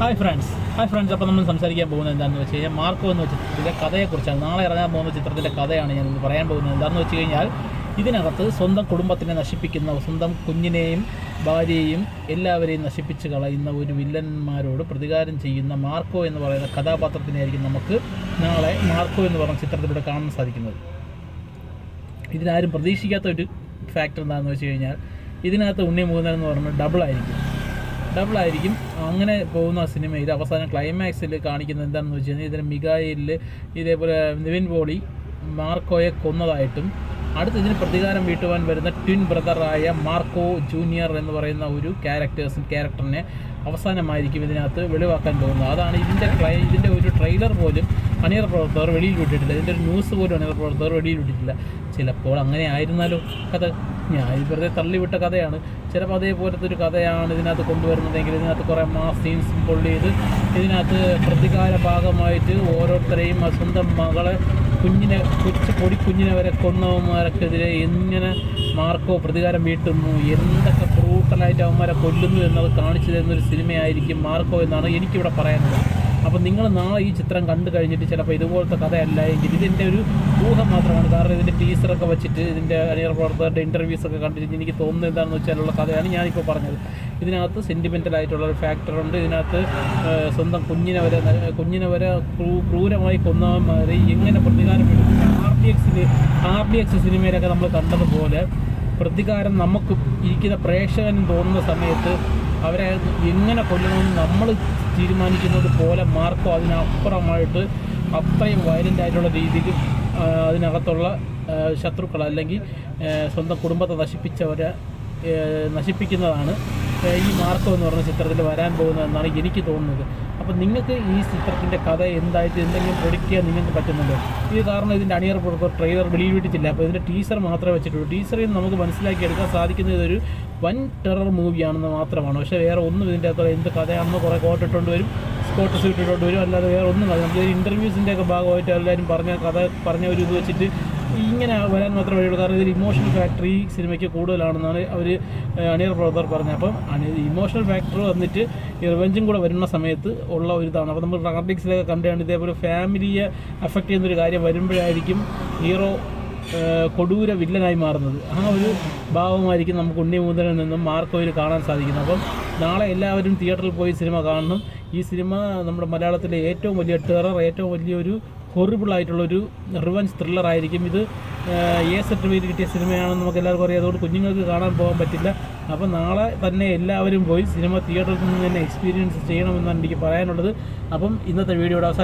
Hi friends hi friends അപ്പോൾ നമ്മൾ സംസാരിക്കാൻ പോകുന്നത് എന്താണെന്ന് വെച്ച് കഴിഞ്ഞാൽ മാർക്കോ എന്ന് വെച്ച ചിത്രത്തിന്റെ കഥയെക്കുറിച്ചാണ്. നാളെ ഇറങ്ങാൻ പോകുന്ന ചിത്രത്തിലെ കഥയാണ് ഞാൻ ഇന്ന് പറയാൻ പോകുന്നത്. എന്താണെന്ന് വെച്ച് കഴിഞ്ഞാൽ ഇതിനകത്ത് സ്വന്തം കുടുംബത്തിനെ നശിപ്പിക്കുന്ന സ്വന്തം കുഞ്ഞിനെയും ഭാര്യയെയും എല്ലാവരെയും നശിപ്പിച്ച് കളയുന്ന ഒരു വില്ലന്മാരോട് പ്രതികാരം ചെയ്യുന്ന മാർക്കോ എന്ന് പറയുന്ന കഥാപാത്രത്തിനെയായിരിക്കും നമുക്ക് നാളെ മാർക്കോ എന്ന് പറഞ്ഞ ചിത്രത്തിലൂടെ കാണാൻ സാധിക്കുന്നത്. ഇതിനാരും പ്രതീക്ഷിക്കാത്ത ഒരു ഫാക്ടർ എന്താണെന്ന് വെച്ച് കഴിഞ്ഞാൽ ഇതിനകത്ത് ഉണ്ണി മൂന്നൻ എന്ന് പറഞ്ഞാൽ ഡബിൾ ആയിരിക്കും. ഡബിൾ ആയിരിക്കും. അങ്ങനെ പോകുന്ന സിനിമ ഇത്. അവസാനം ക്ലൈമാക്സിൽ കാണിക്കുന്നത് എന്താണെന്ന് വെച്ച് കഴിഞ്ഞാൽ ഇതിന് മികായിലിൽ ഇതേപോലെ നിവിൻ പോളി മാർക്കോയെ കൊന്നതായിട്ടും അടുത്ത് ഇതിന് പ്രതികാരം വീട്ടുവാൻ വരുന്ന ട്വിൻ ബ്രദറായ മാർക്കോ ജൂനിയർ എന്ന് പറയുന്ന ഒരു ക്യാരക്ടേഴ്സ് ക്യാരക്ടറിനെ അവസാനമായിരിക്കും ഇതിനകത്ത് വെളിവാക്കാൻ പോകുന്നത്. അതാണ് ഇതിന്റെ ക്ലൈ ഇതിന്റെ ഒരു ട്രെയിലർ പോലും അണിയർ പ്രവർത്തകർ വെളിയിൽ വിട്ടിട്ടില്ല. ഇതിന്റെ ഒരു ന്യൂസ് പോലും അണിയർ പ്രവർത്തകർ വെളിയിൽ വിട്ടിട്ടില്ല. ചിലപ്പോൾ അങ്ങനെ ആയിരുന്നാലോ കഥ. ഞാൻ വെറുതെ തള്ളിവിട്ട കഥയാണ്. ചിലപ്പോൾ അതേപോലത്തെ ഒരു കഥയാണ് ഇതിനകത്ത് കൊണ്ടുവരുന്നതെങ്കിൽ ഇതിനകത്ത് കുറേ മാസ് സീൻസും പൊള്ളി ചെയ്ത് ഇതിനകത്ത് പ്രതികാര ഭാഗമായിട്ട് ഓരോരുത്തരെയും സ്വന്തം മകളെ കുഞ്ഞിനെ കൊച്ചു പൊടി കുഞ്ഞിനെ വരെ കൊന്നവന്മാർക്കെതിരെ എങ്ങനെ മാർക്കോ പ്രതികാരം വീട്ടുന്നു? എന്തൊക്കെ ബ്രൂട്ടലായിട്ട് അവന്മാരെ കൊല്ലുന്നു എന്നത് കാണിച്ചു തരുന്ന ഒരു സിനിമയായിരിക്കും മാർക്കോ എന്നാണ് എനിക്കിവിടെ പറയാനുള്ളത്. അപ്പം നിങ്ങൾ നാളെ ഈ ചിത്രം കണ്ടു കഴിഞ്ഞിട്ട് ചിലപ്പോൾ ഇതുപോലത്തെ കഥയല്ല എങ്കിൽ ഇതിന്റെ ഒരു ഊഹം മാത്രമാണ്. കാരണം ഇതിന്റെ ടീസറൊക്കെ വെച്ചിട്ട് ഇതിന്റെ അനിയർ പ്രവർത്തകരുടെ ഇന്റർവ്യൂസ് ഒക്കെ കണ്ടിട്ട് എനിക്ക് തോന്നുന്നത് എന്താണെന്ന് വെച്ചാലുള്ള കഥയാണ് ഞാനിപ്പോൾ പറഞ്ഞത്. ഇതിനകത്ത് സെന്റിമെന്റൽ ആയിട്ടുള്ള ഒരു ഫാക്ടറുണ്ട് ഇതിനകത്ത് സ്വന്തം കുഞ്ഞിനെ വരെ കുഞ്ഞിനെ വരെ ക്രൂ- ക്രൂരമായി കൊന്നവന്മാരെ എങ്ങനെ പ്രതികാരം എടുക്കും ആർ ഡി എക്സിൽ ആർ ഡി എക്സ് സിനിമയിലൊക്കെ നമ്മൾ കണ്ടതുപോലെ പ്രതികാരം നമുക്ക് ഇരിക്കുന്ന പ്രേക്ഷകനും തോന്നുന്ന സമയത്ത് അവരെ എങ്ങനെ കൊല്ലണമെന്ന് നമ്മൾ തീരുമാനിക്കുന്നത് പോലെ മാർക്കോ അതിനപ്പുറമായിട്ട് അത്രയും വയലന്റ് ആയിട്ടുള്ള രീതിയിൽ അതിനകത്തുള്ള ശത്രുക്കൾ അല്ലെങ്കിൽ സ്വന്തം കുടുംബത്തെ നശിപ്പിച്ചവരെ നശിപ്പിക്കുന്നതാണ്. ഈ മാർക്കോ എന്ന് പറഞ്ഞ ചിത്രത്തിൽ വരാൻ പോകുന്നതെന്നാണ് എനിക്ക് തോന്നുന്നത്. അപ്പോൾ നിങ്ങൾക്ക് ഈ ചിത്രത്തിന്റെ കഥ എന്തായിട്ട് എന്തെങ്കിലും പ്രൊഡിക്റ്റ് ചെയ്യാൻ നിങ്ങൾക്ക് പറ്റുന്നുണ്ടോ? ഇത് കാരണം ഇതിന്റെ അണിയർ ട്രെയിലർ വെളിയിൽ വിട്ടിട്ടില്ല. അപ്പോൾ ഇതിന്റെ ടീസർ മാത്രമേ വെച്ചിട്ടുള്ളൂ. ടീസറിൽ നിന്ന് നമുക്ക് മനസ്സിലാക്കിയെടുക്കാൻ സാധിക്കുന്നത് ഇതൊരു വൻ ടെറർ മൂവിയാണെന്ന് മാത്രമാണ്. പക്ഷേ വേറെ ഒന്നും ഇതിന്റെ അകത്ത് എന്ത് കഥയാണെന്ന് കുറേ കോട്ടിട്ടുകൊണ്ട് വരും സ്പോട്ട് ഇട്ടിട്ടുണ്ട് വരും. അല്ലാതെ വേറെ ഒന്നും നമുക്ക് ഇന്റർവ്യൂസിന്റെ ഒക്കെ ഭാഗമായിട്ട് എല്ലാവരും പറഞ്ഞ കഥ പറഞ്ഞ ഒരു ഇത് വെച്ചിട്ട് ഇങ്ങനെ വരാൻ മാത്രമേ വഴിയുള്ളൂ. കാരണം ഇതിൽ ഇമോഷണൽ ഫാക്ടർ ഈ സിനിമയ്ക്ക് കൂടുതലാണെന്നാണ് അവർ അണിയർ പ്രവർത്തകർ പറഞ്ഞത്. അപ്പം അണി ഇമോഷണൽ ഫാക്ടർ വന്നിട്ട് ഈ റിവെഞ്ചും കൂടെ വരുന്ന സമയത്ത് ഉള്ള ഒരു ഇതാണ്. അപ്പോൾ നമ്മൾ റാർഡിക്സിലൊക്കെ കണ്ടാണ് ഇതേപോലെ ഫാമിലിയെ അഫക്റ്റ് ചെയ്യുന്നൊരു കാര്യം വരുമ്പോഴായിരിക്കും ഹീറോ കൊടൂര വില്ലനായി മാറുന്നത്. ആ ഒരു ഭാവമായിരിക്കും നമുക്ക് ഉണ്ണിമൂതനിൽ നിന്നും മാർക്കോയിൽ കാണാൻ സാധിക്കുന്നത്. അപ്പം നാളെ എല്ലാവരും തിയേറ്ററിൽ പോയി സിനിമ കാണണം. ഈ സിനിമ നമ്മുടെ മലയാളത്തിലെ ഏറ്റവും വലിയ ടെറർ ഏറ്റവും വലിയൊരു ഹൊറിബിൾ ആയിട്ടുള്ളൊരു റിവഞ്ച് ത്രില്ലർ ആയിരിക്കും ഇത്. എ സർട്ടിഫിക്കറ്റ് കിട്ടിയ സിനിമയാണെന്ന് നമുക്ക് എല്ലാവർക്കും അറിയാം. അതുകൊണ്ട് കുഞ്ഞുങ്ങൾക്ക് കാണാൻ പോകാൻ പറ്റില്ല. അപ്പോൾ നാളെ തന്നെ എല്ലാവരും പോയി സിനിമ തിയേറ്ററിൽ നിന്ന് തന്നെ എക്സ്പീരിയൻസ് ചെയ്യണമെന്നാണ് എനിക്ക് പറയാനുള്ളത്. അപ്പം ഇന്നത്തെ വീഡിയോയുടെ അവസാനം